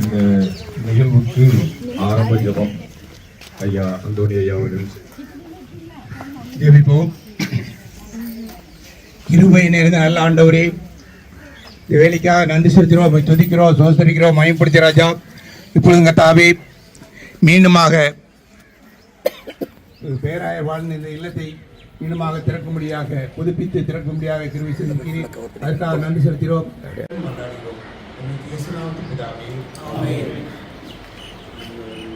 இந்த நிகழ்வுக்கு ஆரம்ப ஜபம் ஐயா அந்தோணி ஐயா அவர்கள் ஜெபிப்போம். கிருபை நல்ல ஆண்டவரே இந்த வேலைக்காக நன்றி செலுத்துகிறோம் துதிக்கிறோம் சோசரிக்கிறோம் மயப்படுத்தி ராஜா. இப்பொழுதுங்க தாவே மீண்டுமாக ஒரு பேராய வாழ்ந்த இந்த இல்லத்தை மீண்டுமாக திறக்கும்படியாக புதுப்பித்து திறக்கும்படியாக கிருவி செலுத்துகிறேன் அதற்காக நன்றி செலுத்துகிறோம்.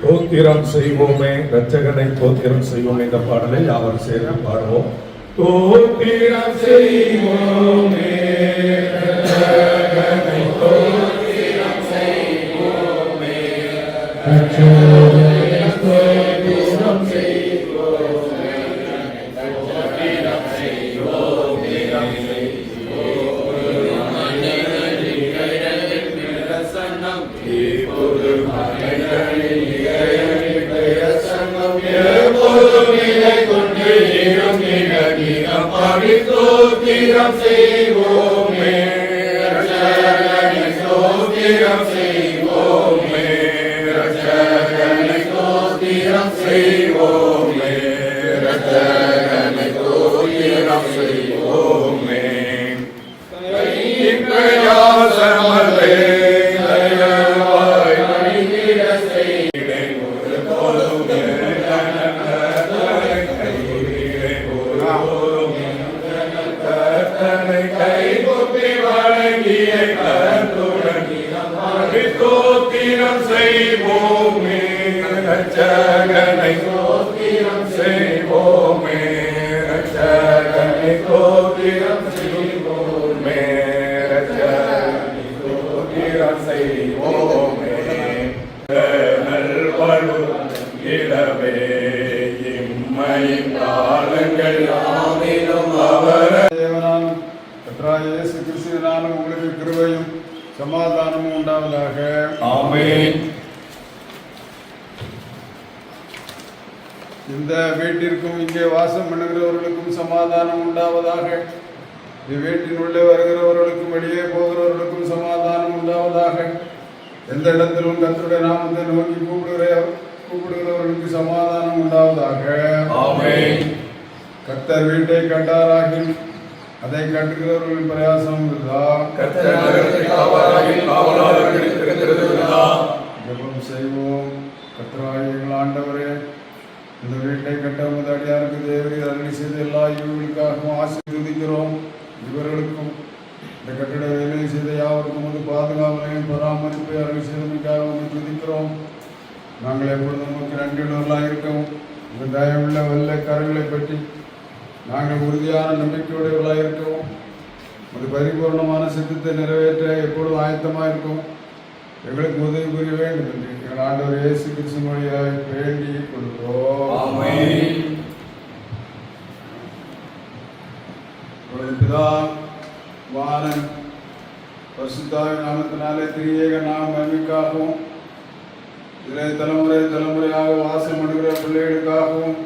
தோத்திரம் செய்வோமே ரச்சகனை தோத்திரம் செய்வோம் இந்த பாடலை யாவர் சேர்ந்து பாடுவோம். தோத்திரம் செய்வோமே ரட்சகனை தோத்திரம் செய்வோமே பரிதோத்திரம் செய்வோமே. ரட்சகனை ஸ்தோத்திரம் தோத்திரம் செய்வோமே சமாதானம் உண்டாவதாக. இந்த வீட்டின் உள்ளே வருகிறவர்களுக்கும் வெளியே போகிறவர்களுக்கும் சமாதானம் உண்டாவதாக. எந்த இடத்திலும் கர்த்தருடைய நாமத்தை நோக்கி கூப்பிடுகிற கூப்பிடுகிறவர்களுக்கு சமாதானம் உண்டாவதாக. ஆமென். கர்த்தர் வீட்டை கட்டாராகில் அதை கட்டுகிறவர்களின் பிரயாசம் ஜெபம் செய்வோம். கர்த்தராகிய எங்கள் ஆண்டவரே இந்த வீட்டை கட்ட உமது அடியாருக்கு தேவை அருளி செய்து எல்லா இவர்களுக்காகவும் ஆசீர்வதிக்கிறோம். இவர்களுக்கும் இந்த கட்டிட வேலை செய்த யாவருக்கும் உமது பாதுகாவலையும் பராமரிப்பை அருளி செய்தமைக்காக உமது துதிக்கிறோம். நாங்கள் எப்பொழுதும் உமக்கு நன்றியுள்ளவர்களாக இருக்கவும் இந்த தயவுள்ள வெள்ள கரங்களை பற்றி நாங்கள் உறுதியான நம்பிக்கையுடையவர்களாக இருக்கவும் ஒரு பரிபூர்ணமான சித்தத்தை நிறைவேற்ற எப்பொழுதும் ஆயத்தமாக இருக்கும் எங்களுக்கு உதவி புரிய வேண்டும் என்று எங்கள் ஆண்டவர் இயேசு கிறிஸ்து மொழியாய் வேண்டி கொள்கிறோம் ஆமென். இப்பொழுது பிதா வானன் பரிசுத்தாவின் நாமத்தினாலே திரியேக நாம் மகிமைக்காகவும் இதிலே தலைமுறை தலைமுறையாக வாசம் பண்ணுகிற பிள்ளைகளுக்காகவும்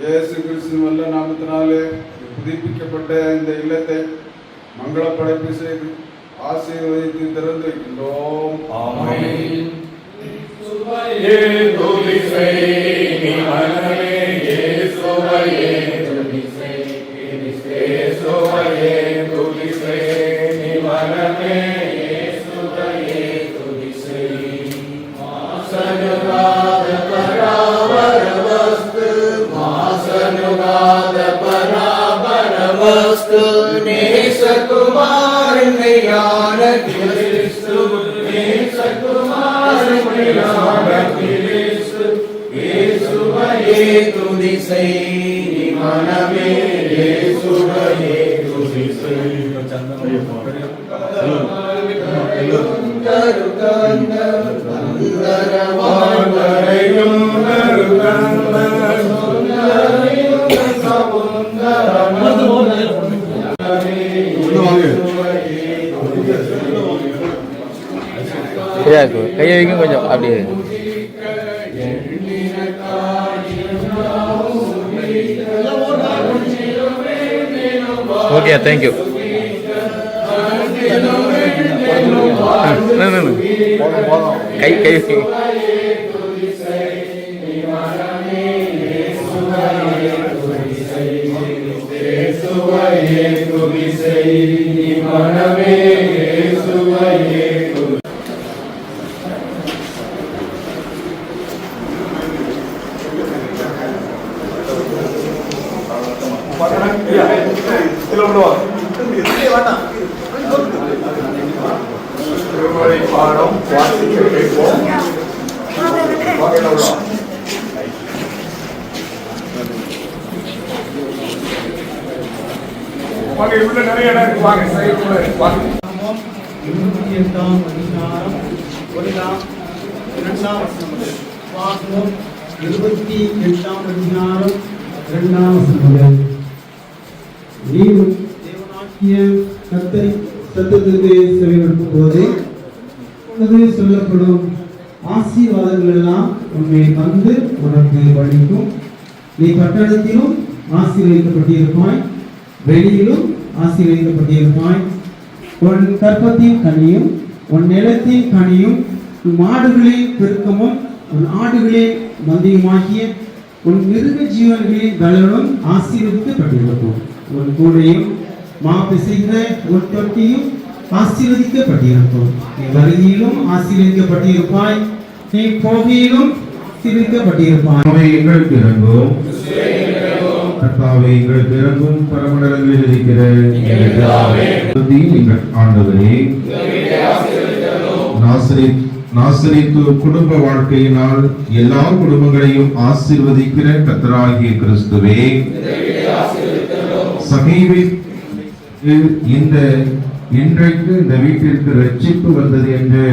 இயேசு கிறிஸ்து வல்ல நாமத்தினாலே புதுப்பிக்கப்பட்ட இந்த இல்லத்தை மங்கள படைப்பு செய்து ஆசீர்வதித்து திறந்து வைக்கின்றோம் ஆமென். சுவையே துதி செய், நீ மனமே இயேசுவையே துதி செய். இயேசுவையே துதி செய், நீ மனமே இயேசுவையே துதி செய். மாசனுகாத பராபர வஸ்து, மாசனுகாத பராபர வஸ்து, நேசகுமாரன் மெய்யான கிறிஸ்து, நேசகுமாரன் மெய்யான கிறிஸ்து, இயேசுவையே துதி செய், நீ மனமே இயேசுவையே துதி செய். ஒரு ஓகே தேங்க்யூ கை கை திருமறை பாடம் வாசிக்க கேட்போம். வாங்க உள்ள. வாங்க உள்ள நிறைய இடம் இருக்கு. வாங்க சைடுல இருபத்தி எட்டாம் அதிகாரம் ஒன்றாம் இரண்டாம் வசனம் இருபத்தி எட்டாம் அதிகாரம் இரண்டாம் வசனம் தேவனாகிய செவிமடுக்கும் போது என்பது சொல்லப்படும் ஆசீர்வாதங்கள் எல்லாம் உன்னை வந்து உனக்கு வழிக்கும். நீ பட்டணத்திலும் ஆசீர்வதிக்கப்பட்டிருப்பாய் வெளியிலும் ஆசீர்வதிக்கப்பட்டிருப்பாய். உன் கற்பத்தின் கனியும் உன் நிலத்தின் கனியும் உன் மாடுகளின் பெருக்கமும் உன் ஆடுகளின் மந்தியுமாகிய உன் மிருக ஜீவன்களின் பலனும் ஆசீர்வதிக்கப்பட்டிருக்கும். உன் கூடையும் மா பிசைகிற உன் தொட்டியும் ஆசீர்வதிக்கப்பட்டிருக்கும். நீ வருகையிலும் ஆசீர்வதிக்கப்பட்டிருப்பாய். நீ போகையிலும் ஆசீர்வதிக்கப்பட்டிருப்பாய் எங்களுக்கு இறங்கும் கர்த்தாவே எங்களுக்கு இறங்கும் பரமண்டலங்களில் இருக்கிற எங்கள் ஆண்டவரே. நாசரித் நாசரித்து குடும்ப வாழ்க்கையினால் எல்லா குடும்பங்களையும் ஆசீர்வதிக்கிற கர்த்தராகிய கிறிஸ்துவே. சகைவி இந்த இன்றைக்கு இந்த வீட்டிற்கு ரட்சிப்பு வந்தது என்று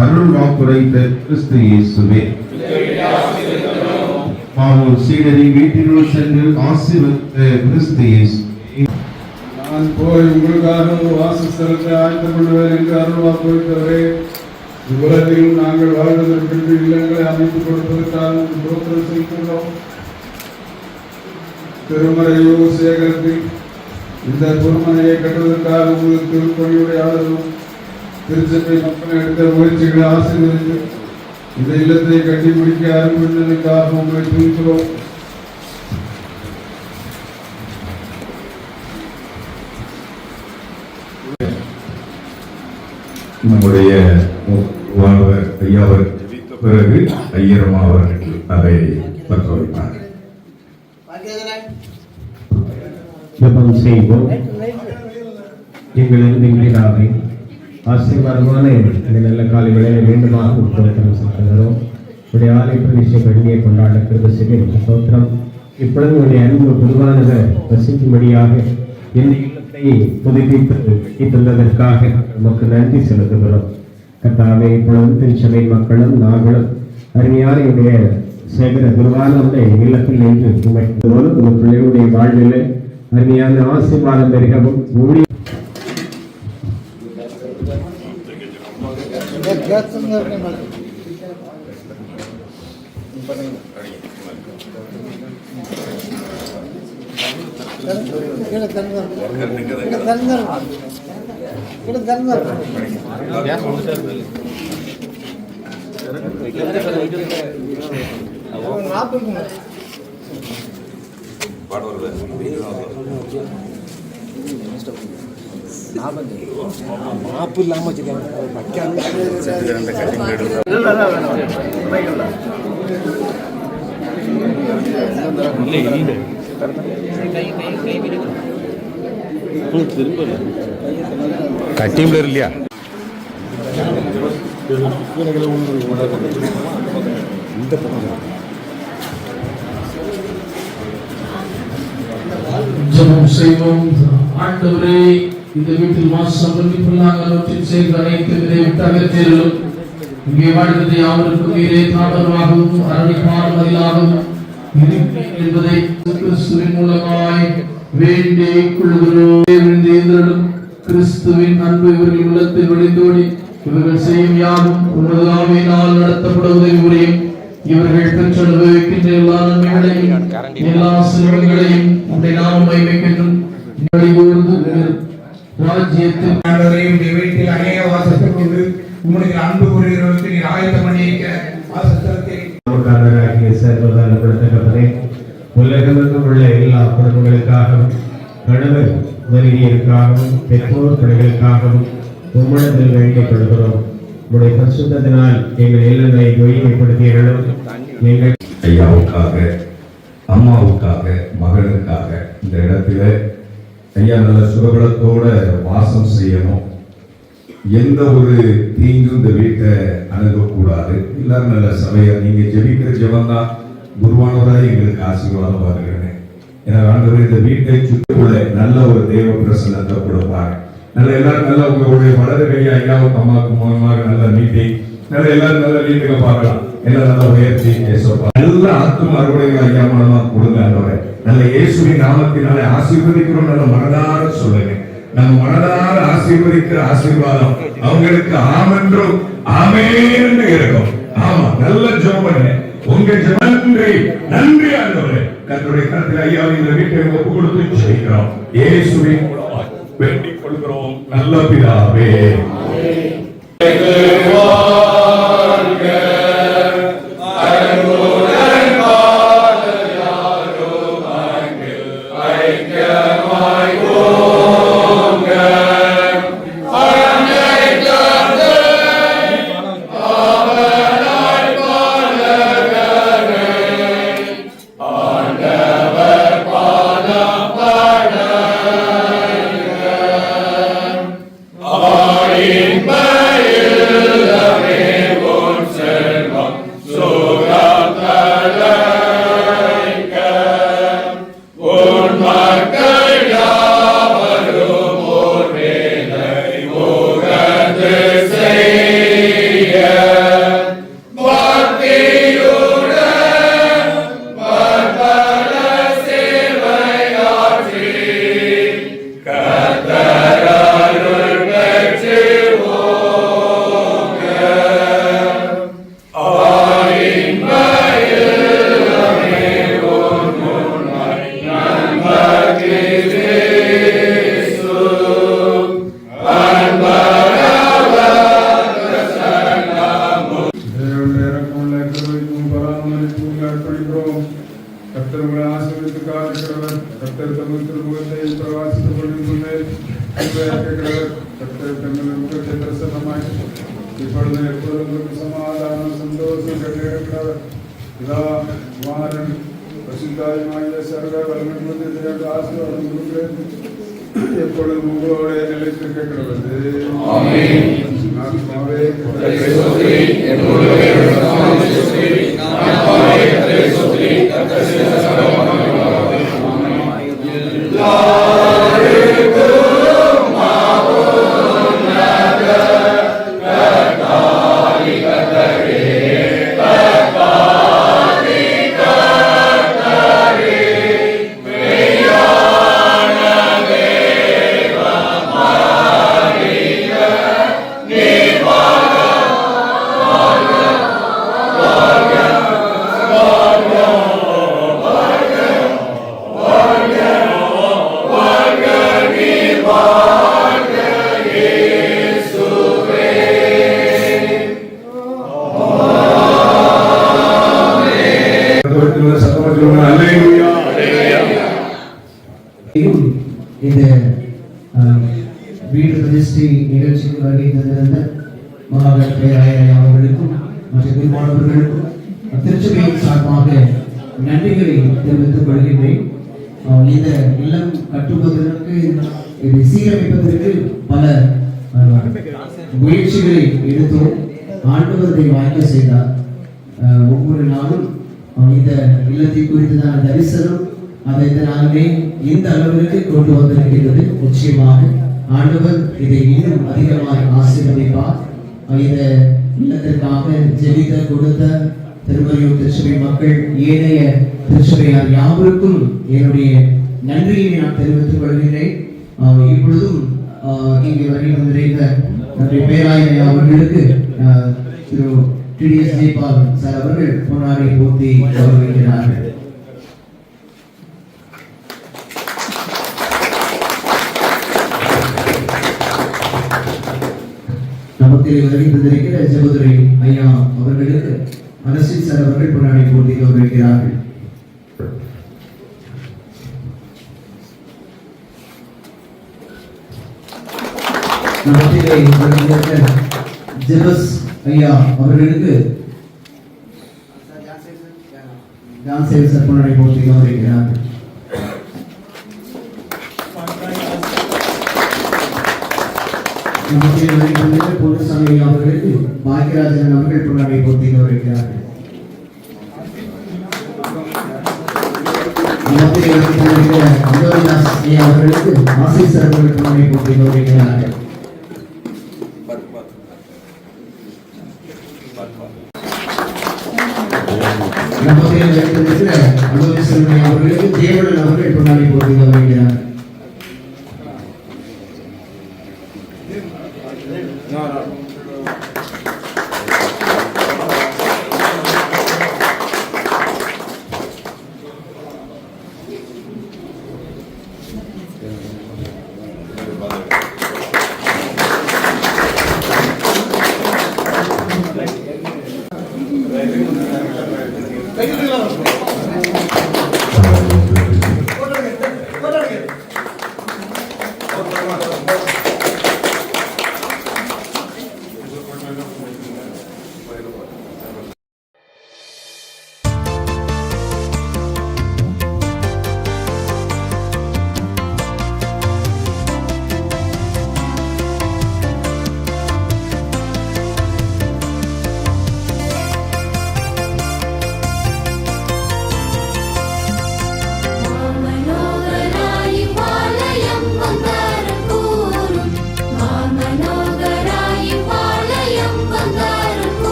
அருள் வாக்குரைத்த கிறிஸ்து இயேசுவே. மாவூர் சீடரை வீட்டினுள் சென்று ஆசீர்வதித்த கிறிஸ்து இயேசு. நான் போய் உங்களுக்காக ஒரு வாசஸ்தலத்தை ஆயத்தம் பண்ணுவேன் என்று அருள் வாக்குரைத்தவரே இவ்வுலகில் நாங்கள் வாழ்வதற்கு இல்லங்களை அமைத்துக் கொடுப்பதற்காக உமக்கு ஸ்தோத்திரம் திருமறையூர் சேகரத்தில் இந்த திருமணையை கட்டுவதற்காக உங்களுக்கு திருப்பணியுடைய ஆதரவும் திருச்சபை மக்கள் எடுத்த முயற்சிகளை ஆசீர்வதித்து இந்த இல்லத்தை கட்டி முடிக்க அருள்மன்றனுக்காக உங்களை துணிக்கிறோம் நம்முடைய முவாவர் ஐயாவர் ஜெபித்த பிறகு ஐயரமா அவர்கள் அதை பற்ற வைப்பார்கள். ஜெபம் செய்வோம். எங்களது பிதாவே ஆசீர்வாதமான இந்த நல்ல காலை வேளையை மீண்டுமாக உட்படுத்தம் செலுத்துகிறோம் உடைய ஆலை பிரதிஷ்டை பெருமையை கொண்டாட கிருபசிவே சோத்திரம் இப்பொழுது உடைய அன்பு பொதுவானதை வசிக்கும்படியாக இந்த இல்லத்தை புதுப்பித்து தந்ததற்காக நமக்கு நன்றி செலுத்துகிறோம். கர்த்தாவே இப்பொழுது திருச்சபை மக்களும் நாங்களும் அருமையான என்னுடைய சேகர குருவானவருடைய இல்லத்தில் நின்று உங்கள் உங்கள் பிள்ளைகளுடைய வாழ்விலே அருமையான ஆசீர்வாதம் பெருகவும் ஊழி டீம்ல இல்லையா ஜெபம் செய்வோம். ஆண்டவரே இந்த வீட்டில் வாசம் மன்னிப்புள்ளாக அவற்றில் செய்த அனைத்து விதை விட்டு இங்கே வாழ்வது யாவருக்கும் நீரே தாபரமாகவும் அரணிப்பார் மதிலாகவும் என்பதை கிறிஸ்துவின் மூலமாய் வேண்டிக் கொள்கிறோம் இந்திரனும் கிறிஸ்துவின் அன்பு இவர்கள் உள்ளத்தில் வெளிந்தோடி இவர்கள் செய்யும் யாவும் உமது ஆவியினால் நடத்தப்பட உதவி இவர்கள் பெற்று அனுபவிக்கின்ற எல்லா நன்மைகளையும் எல்லா செல்வங்களையும் உடைய நாம் உமது ராஜ்யத்தில் வீட்டில் அநேக வாசஸ்தலம் உண்டு உம்முடைய அன்பு கூறுகிறவர்களுக்கு நீர் ஆயத்தம் பண்ணியிருக்க வாசஸ்தலத்தை நமக்காரராகிய சர்வதான கொடுத்தகப்பனே உலகமெங்கும் உள்ள எல்லா குடும்பங்களுக்காகவும் கணவர் மனைவியருக்காகவும் பெற்றோர் பிள்ளைகளுக்காகவும் உம்மிடத்தில் வேண்டிக் கொள்கிறோம் உங்களுடைய பரிசுத்தினால் எங்கள் இல்லங்களை தூய்மைப்படுத்தியர்களும் எங்கள் ஐயாவுக்காக அம்மாவுக்காக மகளுக்காக இந்த இடத்துல ஐயா நல்ல சுகபலத்தோட வாசம் செய்யணும். எந்த ஒரு தீங்கும் இந்த வீட்டை அணுகக்கூடாது. எல்லாரும் நல்ல சபையா நீங்க ஜெபிக்கிற ஜெபம் தான் குருவானவராக எங்களுக்கு ஆசீர்வாதம் வருகிறேன். ஏன்னா ஆண்டவர் இந்த வீட்டை சுற்றி நல்ல ஒரு தெய்வ பிரசனத்தை கொடுப்பாங்க நல்ல எல்லாரும் நல்ல உங்களுடைய வலது கையை ஐயாவுக்கு அம்மாவுக்கு மூலமாக நல்ல நீட்டி நல்ல எல்லாரும் நல்ல நீட்டுங்க பார்க்கலாம். எல்லாம் நல்ல உயர்த்தி பேசப்பா நல்ல ஆத்தும அறுவடைகள் ஐயா மூலமா கொடுங்க ஆண்டவரே. நல்ல இயேசுவின் நாமத்தினாலே ஆசீர்வதிக்கிறோம் நல்ல மனதார சொல்லுங்க. நம்ம மனதார ஆசீர்வதிக்கிற ஆசீர்வாதம் அவங்களுக்கு ஆமென்றும் ஆமேன்னு இருக்கும். ஆமா நல்ல ஜெபம் பண்ணுங்க உங்க நன்றி நன்றி ஆண்டவரே. கத்தருடைய கருத்தில் ஐயாவின் இந்த வீட்டை ஒப்பு கொடுத்து செய்கிறோம் இயேசுவின் மூலமாக. வேண்டிக் கொள்கிறோம். நல்ல பிதாவே. வல்லமையுள்ள ஆசீர்வாதம் கொடுக்கிறது எப்பொழுதும் உங்களோட நிலைத்திருக்க கிடவது மனித இல்லம் கட்டுவதற்கு இதை சீரமைப்பதற்கு பல முயற்சிகளை எடுத்தோம். ஆண்டவர் வாய்க்க செய்தார். அஹ், ஒவ்வொரு நாளும் மனித இல்லத்தை குறித்ததான தரிசனம் அதை நாங்களே இந்த அளவிற்கு கொண்டு வந்திருக்கின்றது. நிச்சயமாக ஆண்டவர் இதை இன்னும் அதிகமாக ஆசீர்வதிப்பார். அஹ், இந்த இல்லத்திற்காக ஜெபித்த கொடுத்த திருமறையூர் திருச்சபை மக்கள் ஏனைய திருச்சபையார் யாவருக்கும் என்னுடைய நன்றியை நான் தெரிவித்துக் கொள்கிறேன். இப்பொழுதும் இங்கே வருகை வந்திருந்த நம்முடைய பேராயனை அவர்களுக்கு திரு. டிடிஎஸ் ஜெய்பால் சார் அவர்கள் பொன்னாடை போர்த்தி கௌரவிக்கிறார்கள். நமக்கு வருகை தந்திருக்கிற ஜெபதுரை ஐயா அவர்களுக்கு அரசின் சார் அவர்கள் பொன்னாடை போர்த்தி கௌரவிக்கிறார்கள். நமத்திலே வருகின்ற ஜெபஸ் ஐயா அவர்களுக்கு ஜான் சேவ் சார் பொன்னாடை போட்டி கௌரவிக்கிறார்கள் நமத்திலே வருகின்ற பொன்னுசாமி அவர்களுக்கு பாக்கியராஜன் அவர்கள் பொன்னாடை போட்டி கௌரவிக்கிறார்கள் நமத்திலே வருகின்ற அந்தோனிதாஸ் ஐயா அவர்களுக்கு ஆசிரியர் சார் அவர்கள் பொன்னாடை போட்டி கௌரவிக்கிறார்கள் சார்